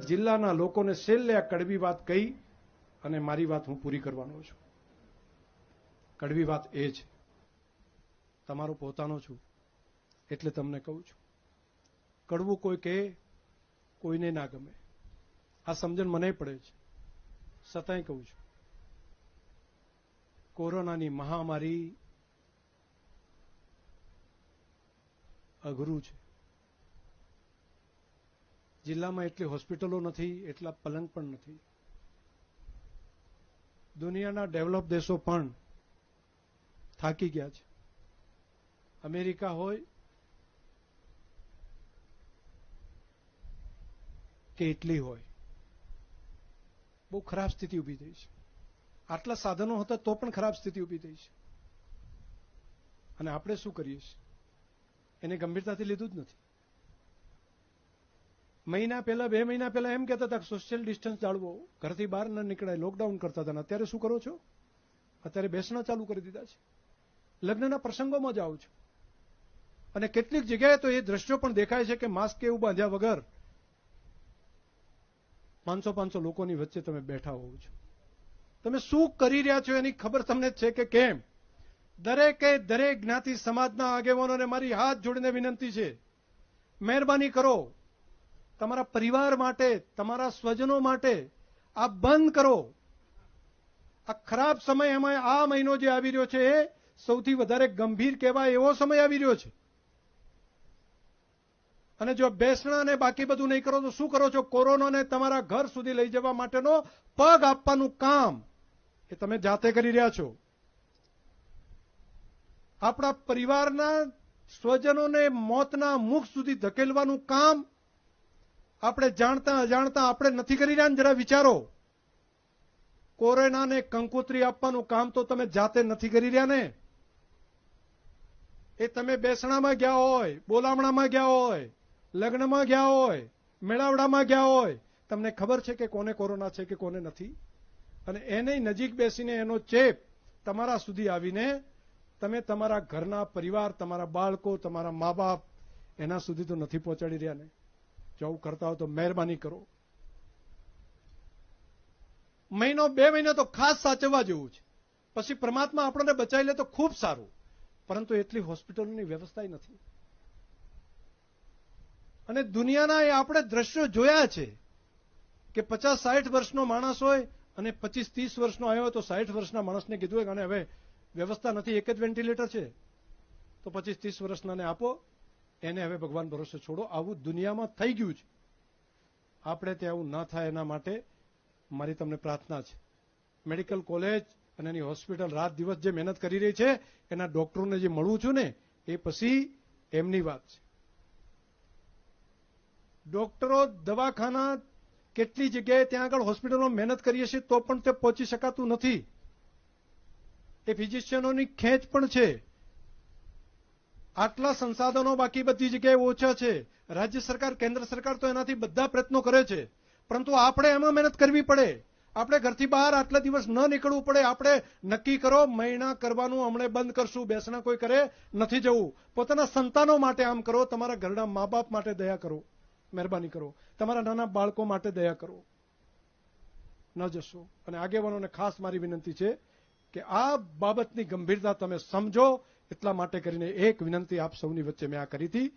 જિલ્લાના લોકોને છેલ્લે આ કડવી વાત કહી અને મારી વાત હું પૂરી કરવાનો છું. કડવી વાત એ છે. તમારો પોતાનો છું એટલે તમને કહું છું. કડવું કોઈ કહે, કોઈને ના ગમે. આ સમજણ મને પડે છે. છતાંય કહું છું. કોરોનાની મહામારી અઘરું છે. જિલ્લામાં એટલી હોસ્પિટલો નથી, એટલા પલંગ પણ નથી. દુનિયાના ડેવલપ દેશો પણ થાકી ગયા છે. અમેરિકા હોય કે ઇટલી હોય, બહુ ખરાબ સ્થિતિ ઊભી થઈ છે. આટલા સાધનો હતા તો પણ ખરાબ સ્થિતિ ઊભી થઈ છે. અને આપણે શું કરીએ છીએ? એને ગંભીરતાથી લીધું જ નથી. મહિના પહેલા, બે મહિના પહેલા એમ કહેતા હતા સોશિયલ ડિસ્ટન્સ જાળવો. ઘરથી બહાર ન નીકળાય લોકડાઉન કરતા હતા. અત્યારે શું કરો છો? અત્યારે બેસણા ચાલુ કરી દીધા છે. લગ્નના પ્રસંગોમાં જાઓ છો. અને કેટલીક જગ્યાએ તો એ દ્રશ્યો પણ દેખાય છે કે માસ્ક એવું બાંધ્યા વગર પાંચસો પાંચસો લોકોની વચ્ચે તમે બેઠા હોવ છો. તમે શું કરી રહ્યા છો એની ખબર તમને છે કે કેમ? દરેકે દરેક જ્ઞાતિ સમાજના આગેવાનોને મારી હાથ જોડીને વિનંતી છે. મહેરબાની કરો. તમારા પરિવાર માટે, તમારા સ્વજનો માટે આ બંધ કરો. આ ખરાબ સમય એમાં આ મહિનો જે આવી રહ્યો છે એ સૌથી વધારે ગંભીર કહેવાય એવો સમય આવી રહ્યો છે. અને જો બેસણા અને બાકી બધું નહીં કરો, તો શું કરો છો? કોરોનાને તમારા ઘર સુધી લઈ જવા માટેનો પગ આપવાનું કામ એ તમે જાતે કરી રહ્યા છો. આપણા પરિવારના સ્વજનોને મોતના મુખ સુધી ધકેલવાનું કામ આપણે જાણતા, અજાણતા આપણે નથી કરી રહ્યા જરા વિચારો. કોરોનાને કંકોત્રી આપવાનું કામ તો તમે જાતે નથી કરી રહ્યા ને? એ તમે બેસણામાં ગયા હોય, બોલામણામાં ગયા હોય, લગ્નમાં ગયા હોય, મેળાવડામાં ગયા હોય, તમને ખબર છે કે કોને કોરોના છે કે કોને નથી? અને એને નજીક બેસીને એનો ચેપ તમારા સુધી આવીને તમે તમારા ઘરના પરિવાર, તમારા બાળકો, તમારા મા બાપ એના સુધી તો નથી પહોંચાડી રહ્યા ને? જો આવું કરતા હો તો મહેરબાની કરો. મહિનો, બે મહિનો તો ખાસ સાચવવા જેવું છે. પછી પરમાત્મા આપણને બચાવી લે તો ખૂબ સારું. પરંતુ એટલી હોસ્પિટલોની વ્યવસ્થા નથી. અને દુનિયાના એ આપણે દ્રશ્યો જોયા છે કે પચાસ, સાઠ વર્ષનો માણસ હોય અને પચીસ, ત્રીસ વર્ષનો આવ્યો હોય તો સાઠ વર્ષના માણસને કીધું હોય અને હવે વ્યવસ્થા નથી, એક જ વેન્ટિલેટર છે. તો પચીસ, ત્રીસ વર્ષનાને આપો એને હવે ભગવાન ભરોસે છોડો. આવું દુનિયામાં થઈ ગયું છે. આપણે ત્યાં આવું ન થાય એના માટે મારી તમને પ્રાર્થના છે. મેડિકલ કોલેજ અને એની હોસ્પિટલ રાત દિવસ જે મહેનત કરી રહી છે, એના ડોક્ટરોને જે મળવું છું ને, એ પછી એમની વાત છે. ડોક્ટરો દવાખાના કેટલી જગ્યાએ ત્યાં આગળ હોસ્પિટલમાં મહેનત કરીએ છીએ તો પણ તે પહોંચી શકાતું નથી. એ ફિઝિશિયનોની ખેંચ પણ છે. આટલા સંસાધનો બાકી બધી જગ્યાએ ઓછા છે. રાજ્ય સરકાર, કેન્દ્ર સરકાર તો એનાથી બધા પ્રયત્નો કરે છે. પરંતુ આપણે એમાં મહેનત કરવી પડે. આપણે ઘરથી બહાર આટલા દિવસ ન નીકળવું પડે. આપણે નક્કી કરો મહિના કરવાનું હમણે બંધ કરશું, બેસણા કોઈ કરે નથી જવું. પોતાના સંતાનો માટે આમ કરો, તમારા ઘરના મા બાપ માટે દયા કરો, મહેરબાની કરો. તમારા નાના બાળકો માટે દયા કરો. ન જશો. અને આગેવાનોને ખાસ મારી વિનંતી છે કે આ બાબતની ગંભીરતા તમે સમજો એટલા માટે કરીને એક વિનંતી આપ સૌની વચ્ચે મેં આ કરી હતી.